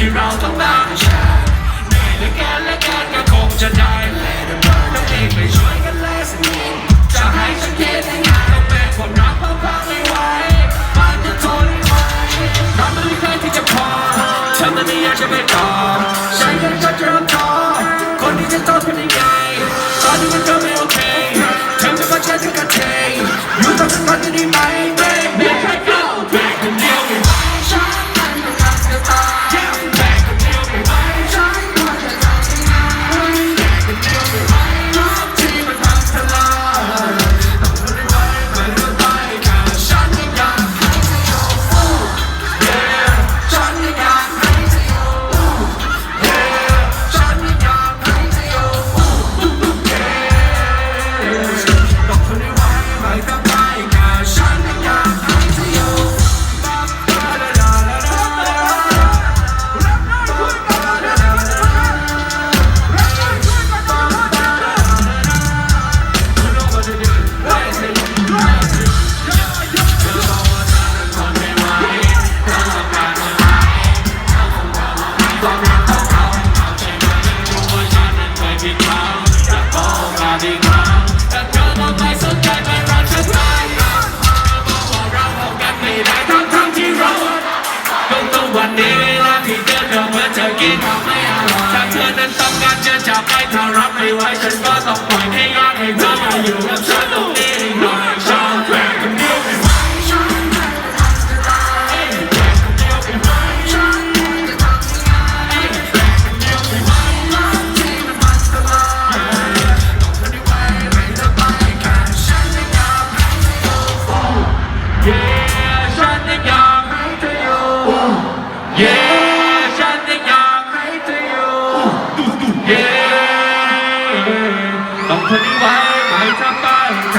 ที่เราต้องมาเชิญเหนื่อยเหลือเกินและกันก็คงจะได้เลยเดินต้องเองไปช่วยกันเลสักนิดจะให้ฉันคิดยังไงต้องเป็นคนรักเพราะพังไม่ไหวมันจะทนไม่ไหวเราไม่เคยที่จะพอเธอมันไม่อยากจะไปต่อฉันยังจะเจอต่อคนที่จะต้องเป็นยังไงตอนนี้มันก็ไม่โอเค กินถ้าเธอนั้นต้องการจะจับไปถ้ารับไม่ไหวฉันก็ต้องปล่อย ต้องทนนี้ไว้ไม่จะตั้งใจ